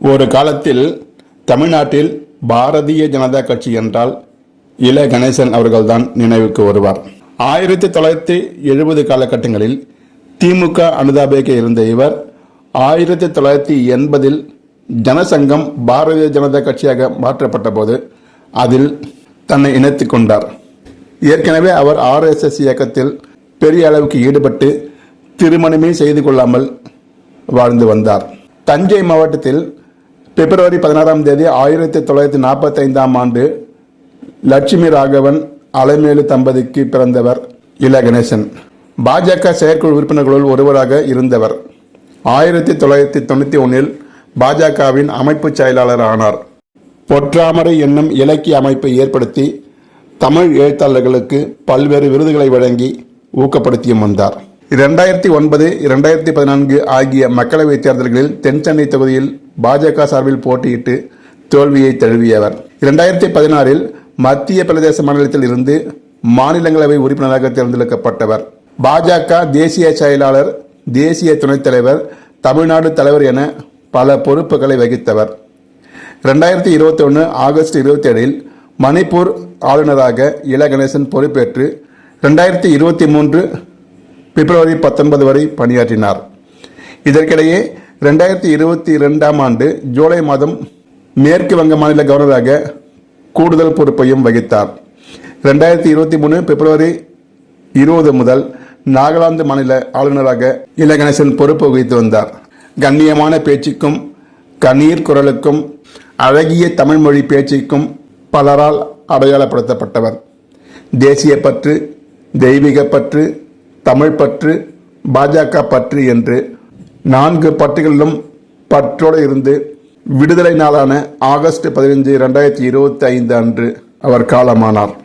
ஒரு காலத்தில் தமிழ்நாட்டில் பாரதிய ஜனதா கட்சி என்றால் இள கணேசன் அவர்கள்தான் நினைவுக்கு வருவார். ஆயிரத்தி தொள்ளாயிரத்தி எழுபது காலகட்டங்களில் திமுக அனுதாபியாக இருந்த இவர் ஆயிரத்தி தொள்ளாயிரத்தி எண்பதில் ஜனசங்கம் பாரதிய ஜனதா கட்சியாக மாற்றப்பட்ட போது அதில் தன்னை இணைத்துக் கொண்டார். ஏற்கனவே அவர் ஆர்எஸ்எஸ் இயக்கத்தில் பெரிய அளவுக்கு ஈடுபட்டு திருமணமே செய்து கொள்ளாமல் வாழ்ந்து வந்தார். தஞ்சை மாவட்டத்தில் பிப்ரவரி பதினாறாம் தேதி ஆயிரத்தி தொள்ளாயிரத்தி நாற்பத்தைந்தாம் ஆண்டு லட்சுமி ராகவன் அலைமேலு தம்பதிக்கு பிறந்தவர் இல கணேசன். பாஜக செயற்குழு உறுப்பினர்களுள் ஒருவராக இருந்தவர். ஆயிரத்தி தொள்ளாயிரத்தி தொண்ணூற்றி ஒன்றில் பாஜகவின் அமைப்புச் செயலாளர் ஆனார். பொற்றாமரை என்னும் இலக்கிய அமைப்பை ஏற்படுத்தி தமிழ் எழுத்தாளர்களுக்கு பல்வேறு விருதுகளை வழங்கி ஊக்கப்படுத்தியும் வந்தார். இரண்டாயிரத்தி ஒன்பது இரண்டாயிரத்தி பதினான்கு ஆகிய மக்களவைத் தேர்தல்களில் தென் சென்னை தொகுதியில் பாஜக சார்பில் போட்டியிட்டு தோல்வியை தழுவியவர். இரண்டாயிரத்தி பதினாறில் மத்திய பிரதேச மாநிலத்தில் இருந்து மாநிலங்களவை உறுப்பினராக தேர்ந்தெடுக்கப்பட்டவர். பாஜக தேசிய செயலாளர் தேசிய துணைத் தலைவர் தமிழ்நாடு தலைவர் என பல பொறுப்புகளை வகித்தவர். ரெண்டாயிரத்தி இருபத்தி ஒன்று ஆகஸ்ட் இருபத்தி ஏழில் மணிப்பூர் ஆளுநராக இல கணேசன் பொறுப்பேற்று ரெண்டாயிரத்தி இருபத்தி மூன்று பிப்ரவரி பத்தொன்பது வரை பணியாற்றினார். இதற்கிடையே ரெண்டாயிரத்தி இருபத்தி ரெண்டாம் ஆண்டு ஜூலை மாதம் மேற்கு வங்க மாநில கவர்னராக கூடுதல் பொறுப்பையும் வகித்தார். ரெண்டாயிரத்தி இருபத்தி மூணு பிப்ரவரி இருபது முதல் நாகாலாந்து மாநில ஆளுநராக இல கணேசன் பொறுப்பு வகித்து வந்தார். கண்ணியமான பேச்சுக்கும் கண்ணீர் குரலுக்கும் அழகிய தமிழ் மொழி பேச்சுக்கும் பலரால் அடையாளப்படுத்தப்பட்டவர். தேசிய பற்று தெய்வீக பற்று தமிழ் பற்று பாஜக பற்று என்று நான்கு பற்றுகளிலும் பற்றோடு இருந்து விடுதலை நாளான ஆகஸ்ட் பதினைஞ்சு ரெண்டாயிரத்தி இருபத்தி ஐந்து அன்று அவர் காலமானார்.